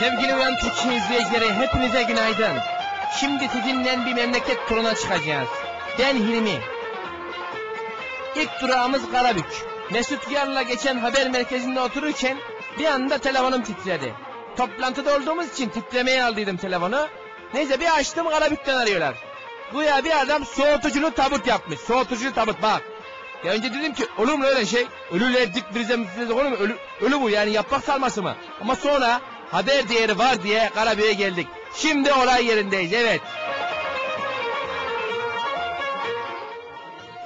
Sevgili Uyan Türkçe izleyicileri hepinize günaydın. Şimdi sizinle bir memleket turuna çıkacağız. Ben Hilmi. İlk durağımız Karabük. Mesut Yar'la geçen haber merkezinde otururken bir anda telefonum titredi. Toplantıda olduğumuz için titremeye aldıydım telefonu. Neyse bir açtım Karabük'ten arıyorlar. Güya bir adam soğutuculu tabut yapmış. Soğutuculu tabut bak. Ya önce dedim ki olur mu öyle şey? Ölüler dik frize frize olur mu? Ölü, ölü bu yani yaprak sarması mı? Ama sonra haber değeri var diye Karabük'e geldik. Şimdi olay yerindeyiz evet.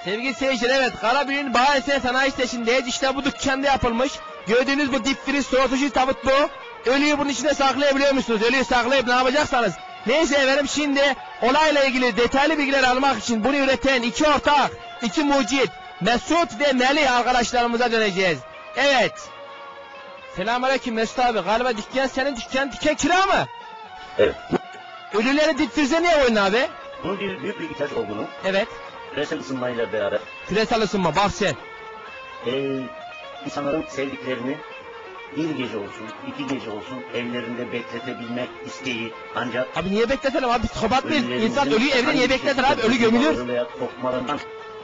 Sevgili seyirciler evet Karabük'ün Bahane Sanayi Sitesi'ndeyiz. İşte bu dükkanda yapılmış. Gördüğünüz bu dip friz soğutucu tabut bu. Ölüyü bunun içine saklayabiliyor musunuz? Ölüyü saklayıp ne yapacaksanız. Neyse efendim şimdi olayla ilgili detaylı bilgiler almak için bunu üreten iki ortak, iki mucit, Mesut ve Melih arkadaşlarımıza döneceğiz. Evet. Selamünaleyküm Mesut abi. Galiba dükkan senin dükkan dükkan kira mı? Evet. Ölüleri frize niye koyun abi? Bunun bir büyük bir ihtiyaç olduğunu Evet. küresel ısınmayla beraber Küresel ısınma bak sen. eee insanların sevdiklerini bir gece olsun, iki gece olsun evlerinde bekletebilmek isteği ancak Abi niye bekletelim abi? Mıyız? ölülerimizin İnsan ölüyü evde niye bekletir abi? Ölü gömülür. kokmalarından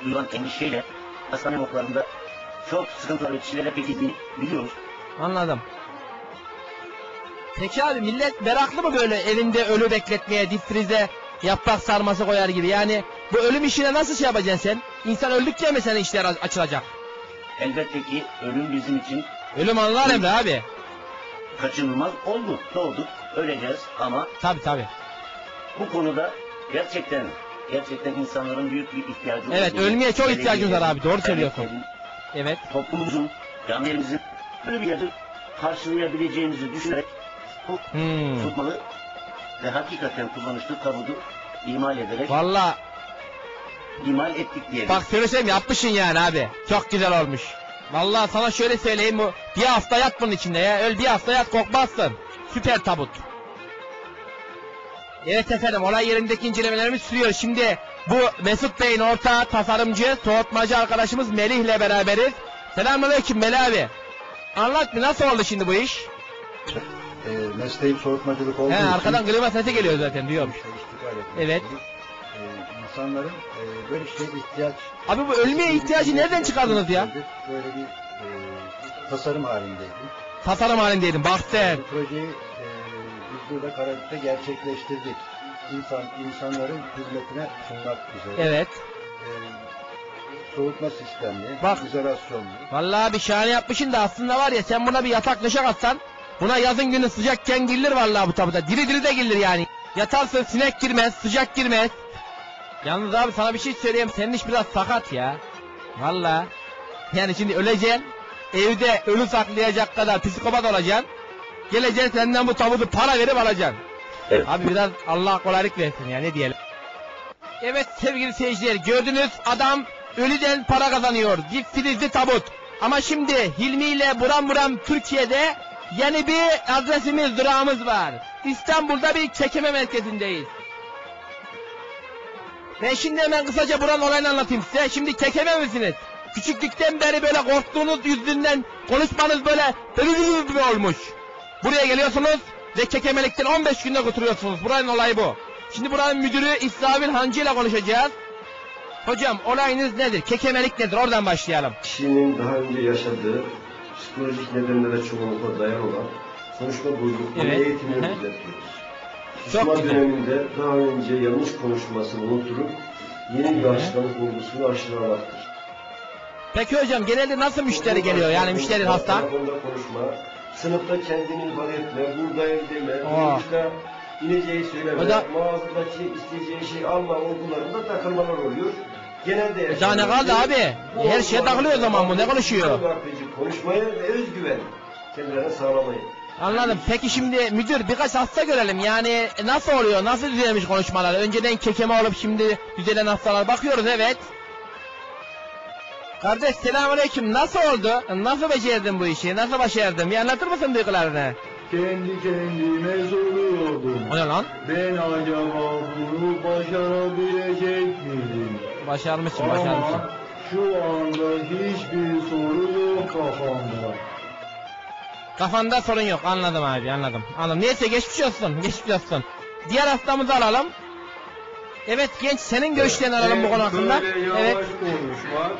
duyulan endişeyle hastane morglarında çok sıkıntılar ve çileler çekildiğini biliyoruz. Anladım. Peki abi millet meraklı mı böyle evinde ölü bekletmeye, dip frize yaprak sarması koyar gibi? Yani bu ölüm işine nasıl şey yapacaksın sen? İnsan öldükçe mi senin işler aç- açılacak? Elbette ki ölüm bizim için Ölüm anlar emre abi. kaçınılmaz oldu. Doğduk, öleceğiz ama Tabi tabi. bu konuda gerçekten gerçekten insanların büyük bir ihtiyacı Evet, olduğunu, ölmeye çok ihtiyacımız var abi, doğru söylüyorsun. Evet. Toplumumuzun, camilerimizin böyle bir yerde karşılayabileceğimizi düşünerek bu Hmm. tutmalı ve hakikaten kullanışlı tabudu imal ederek Valla imal ettik diyelim. bak söylesem yapmışsın yani abi. Çok güzel olmuş. Valla sana şöyle söyleyeyim bu. Bir hafta yat bunun içinde ya. Öl bir hafta yat kokmazsın. Süper tabut. Evet efendim olay yerindeki incelemelerimiz sürüyor. Şimdi bu Mesut Bey'in ortağı tasarımcı, soğutmacı arkadaşımız Melih ile beraberiz. Selamünaleyküm Melih abi. Anlat bir nasıl oldu şimdi bu iş? e, mesleğim soğutmacılık olduğu He için arkadan klima sesi geliyor zaten iştigal etmek Evet. istedik. E, insanların e, böyle şeye ihtiyaç Abi bu ölmeye ihtiyacı nereden çıkardınız ya? Böyle bir e, tasarım halindeydi. Tasarım halindeydim bak sen. Bu projeyi e, biz burada Karabük'te gerçekleştirdik. İnsan, insanların hizmetine sunmak üzere. Evet. E, soğutma sistemli, Bak. izolasyonlu. Vallahi bir şahane yapmışsın da aslında var ya sen buna bir yatak döşek atsan buna yazın günü sıcakken girilir vallahi bu tabuda. Diri diri de girilir yani. Yatarsın sinek girmez, sıcak girmez. Yalnız abi sana bir şey söyleyeyim senin iş biraz sakat ya. Vallahi. Yani şimdi öleceksin. Evde ölü saklayacak kadar psikopat olacaksın. Geleceksin senden bu tabutu para verip alacaksın. Evet. Abi biraz Allah kolaylık versin ya ne diyelim. Evet sevgili seyirciler gördünüz adam ölüden para kazanıyor. Dip filizli tabut. Ama şimdi Hilmi ile buram buram Türkiye'de yeni bir adresimiz durağımız var. İstanbul'da bir çekime merkezindeyiz. Ben şimdi hemen kısaca buranın olayını anlatayım size. Şimdi kekeme misiniz? Küçüklükten beri böyle korktuğunuz yüzünden konuşmanız böyle gibi olmuş. Buraya geliyorsunuz ve kekemelikten 15 günde kurtuluyorsunuz. Buranın olayı bu. Şimdi buranın müdürü İsrail Hancı ile konuşacağız. Hocam olayınız nedir? Kekemelik nedir? Oradan başlayalım. kişinin daha önce yaşadığı psikolojik nedenlere çoğunlukla dayan olan konuşma bozukluğu Evet. eğitimini Hı. düzeltiyoruz. Çok Susma güzel. döneminde daha önce yanlış konuşmasını unutturup yeni bir alışkanlık olgusunu aşılamaktır. Peki hocam genelde nasıl müşteri geliyor? Yani müşteri hasta. Telefonda konuşma, sınıfta kendini ifade etme, buradayım deme, Aa. İneceği söyleme, O da- mağazadaki isteyeceği şey alma olgularında takılmalar oluyor. Genelde E daha ne kaldı abi? Her şeye takılıyor o zaman bu. Ne konuşuyor? Konuşmayı ve özgüven kendilerine sağlamayı. Anladım. Peki şimdi müdür birkaç hasta görelim. Yani nasıl oluyor? Nasıl düzelmiş konuşmalar? Önceden kekeme olup şimdi düzelen hastalar bakıyoruz evet. Kardeş selamünaleyküm. Nasıl oldu? Nasıl becerdin bu işi? Nasıl başardın? Bir anlatır mısın duygularını? Kendi kendime soruyordum. O ne lan? Ben acaba bunu başarabilecek miyim? Başarmışsın başarmışsın. Ama şu anda hiçbir soru yok kafamda. Kafanda sorun yok. Anladım abi anladım. Anladım. Neyse geçmiş olsun. Geçmiş olsun. Diğer hastamızı alalım. Evet genç senin görüşlerini alalım bu konu hakkında. Böyle yavaş Evet. konuşmak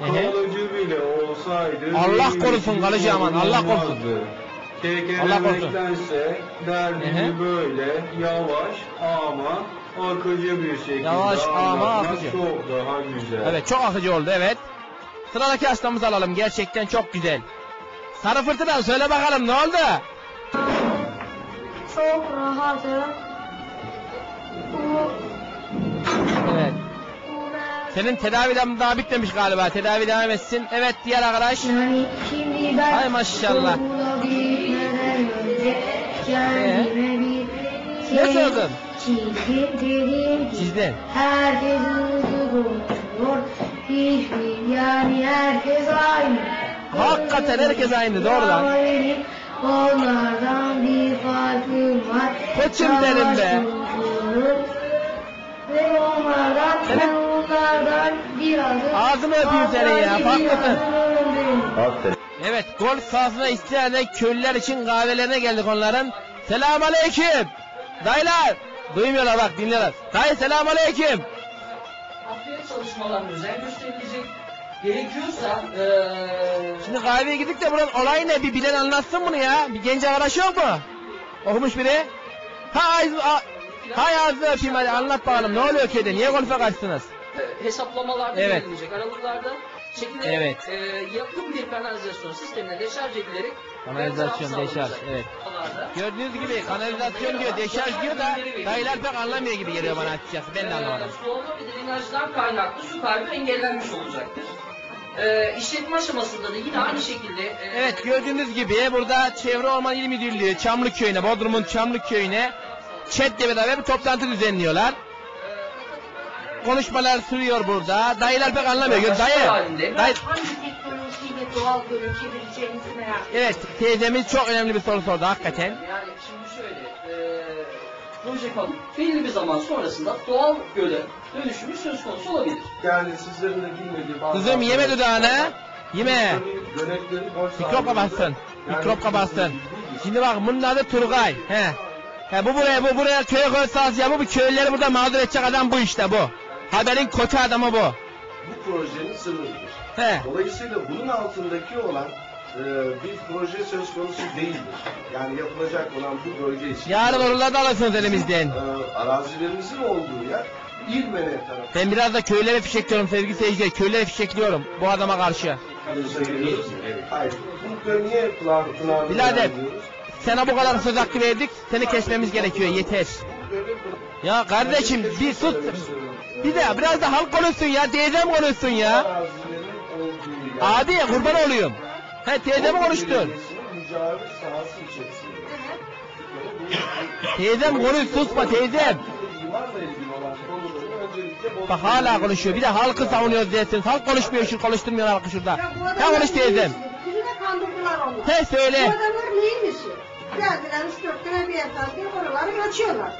kalıcı bile olsaydı Allah korusun, kalıcı aman, Allah korusun. Allah korusun. Hı. böyle yavaş ama akıcı bir şekilde Yavaş ama anlatmak akıcı. çok daha güzel. Evet çok akıcı oldu evet. Sıradaki hastamızı alalım. Gerçekten çok güzel. Sarı fırtına söyle bakalım ne oldu? Çok rahatım. Bu, Evet. bu ben- Senin tedaviden daha bitmemiş galiba. Tedavi devam etsin. Evet diğer arkadaş. Yani şimdi ben Hay maşallah. Kendime bir Ne sordun? Çizdim dedim ki Çizdin. herkes hızlı konuşuyor. Hiçbir yani herkes aynı. Hakikaten herkes aynı, doğru lan. Ama benim onlardan bir farkım var. Koçum benim be. Ve onlardan Senin- ben onlardan biraz Ağzını öpeyim senin ya, hakikaten. Aferin. Evet golf sahasına isteyerek köylüler için kahvelerine geldik onların. Selamun aleyküm. Dayılar. Duymuyorlar bak dinliyorlar. Dayı selamun aleyküm. Haftaya çalışmalarına özen gösterilecek. Gerekiyorsa eee Şimdi kahveye gittik de buranın olay ne? Bir bilen anlatsın bunu ya. Bir genç arkadaş yok mu? Okumuş biri. Ha ağzı, a- hay ağzını öpeyim hadi anlat bakalım. Ne oluyor köyde? Niye golfe kaçtınız? hesaplamalarda Evet. belirlenecek aralıklarda çekilerek Evet. eee, yakın bir kanalizasyon sistemine deşarj edilerek Kanalizasyon, deşarj, evet. Gördüğünüz gibi kanalizasyon diyor, deşarj diyor da dayılar pek anlamıyor gibi geliyor bana açıkçası. Ben de anlamadım. Soğuma ve drenajdan kaynaklı su kaybı engellenmiş olacaktır. Eee işletme aşamasında da yine aynı şekilde eee, Evet gördüğünüz gibi burada Çevre Orman İl Müdürlüğü Çamlık Köyü'ne, Bodrum'un Çamlık Köyü'ne ÇED'le beraber bir toplantı düzenliyorlar. Konuşmalar sürüyor burada. Dayılar pek anlamıyor. Dayı, halinde. dayı, Hangi teknolojiyle doğal görüntülebileceğimizi merak evet teyzemiz çok önemli bir soru sordu hakikaten. Yani şimdi şöyle, eee proje kalıp belirli bir zaman sonrasında doğal göle dönüşümü söz konusu olabilir. Yani sizlerin de bilmediği bazı... Kızım yeme dudağını. Yeme. Göletleri boş Mikrop kapatsın. Mikrop kapatsın. Şimdi bak bunun adı Turgay. He. He bu buraya bu buraya köye koy sahası ya bu bu köylüleri burada mağdur edecek adam bu işte bu. Haberin kötü adamı bu. Bu projenin sırrıdır. He. Dolayısıyla bunun altındaki olan e, bir proje söz konusu değildir. Yani yapılacak olan bu bölge için. Yarın oralarda alırsınız elimizden. E, arazilerimizin olduğu yer İlmene tarafı. Ben biraz da köylere fişekliyorum sevgili seyirciler. Köylere fişekliyorum bu adama karşı. Hayır. Bu niye Pınar, Pınar Birader. Sana bu kadar söz hakkı verdik. Seni kesmemiz gerekiyor yeter. Ya kardeşim bir sus. Bir de biraz da halk konuşsun ya. Teyzem konuşsun ya. Yer. Abi kurban olayım. He sahası içerisinde. Teyzem konuş susma teyzem. Bak hala konuşuyor. Bir de halkı savunuyoruz dersiniz. Halk konuşmuyor şu konuşturmuyor halkı şurada. Ha konuş teyzem. Bizi de kandırdılar onlar. He Bu söyle. adamlar neyin işi? Geldiler üç dört tane beyefendi oraları açıyorlar.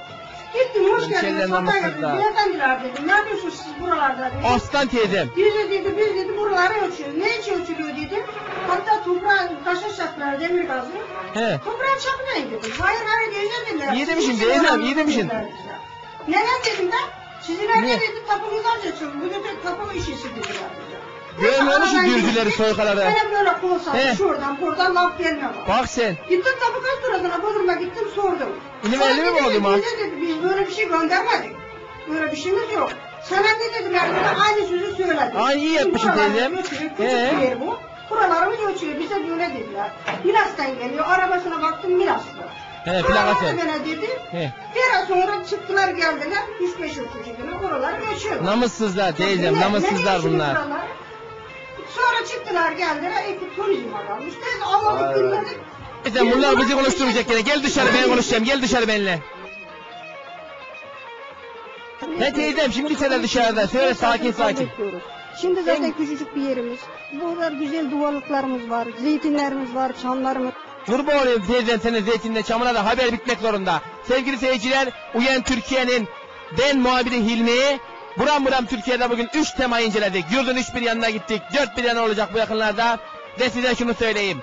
Gittim hoş geldiniz, hoş geldiniz. namussuzlar. Beyefendiler dedim. Ne yapıyorsunuz siz buralarda dedim. Aslan teyzem. Biz de dedi, biz dedi buraları ölçüyoruz. Ne için ölçülüyor dedim. Hatta toprağı taşa çaktılar demir gazı. He. Toprağı çakmayın dedim. Hayır hayır teyze dediler. İyi Sizin demişsin için teyzem, iyi demişsin. dediler. Neden dedim ben? Sizin evde Niye? dedi tapunuzu açıyorsunuz. Bu dedi tapu işisi dediler. Görmüyor musun geçtik. soykaları? Bana böyle He. sattı. Şuradan buradan laf gelmiyor. Bak sen. Gittim tapu kaç lirasına Bodrum'a gittim sordum. İlim Sonra elli mi dedi, oldu mu? Bize dedi biz böyle bir şey göndermedik. Böyle bir şeyimiz yok. Sana ne dediler dedi aynı sözü söyledi. Ay, iyi yapmışsın buraları teyzem. götürüyor, He. Küçük bir yer bu. Buralarımız ölçüyor bize böyle dediler. Milas'tan geliyor arabasına baktım Milas'ta. He plakası. Buraları bana dedi. He. Biraz sonra çıktılar geldiler. 3-5 yıl günü oraları ölçüyorlar. Namussuzlar teyzem Ne- namussuzlar ne bunlar. buralar? Sonra çıktılar geldiler. Ekip turizm adammış. Teyze Allah'ı dinledik. Teyzem bunlar bizi konuşturacak yine. Gel dışarı ben konuşacağım. Gel dışarı benimle. Ne teyzem şimdi söyle dışarıda. Söyle sakin sakin. Bekliyoruz. Şimdi zaten küçücük bir yerimiz. Burada güzel duvarlıklarımız var, zeytinlerimiz var, çamlarımız. Kurban olayım teyzem senin zeytinle çamına da haber bitmek zorunda. Sevgili seyirciler Uyan Türkiye'nin ben muhabiri Hilmi. Buram buram Türkiye'de bugün 3 tema inceledik. Yurdun 3 bir yanına gittik. 4 bir yanı olacak bu yakınlarda. Ve size şunu söyleyeyim.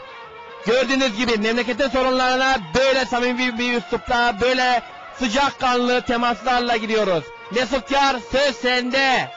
Gördüğünüz gibi memleketin sorunlarına böyle samimi bir üslupla, böyle sıcakkanlı temaslarla gidiyoruz. Mesut Yar söz sende.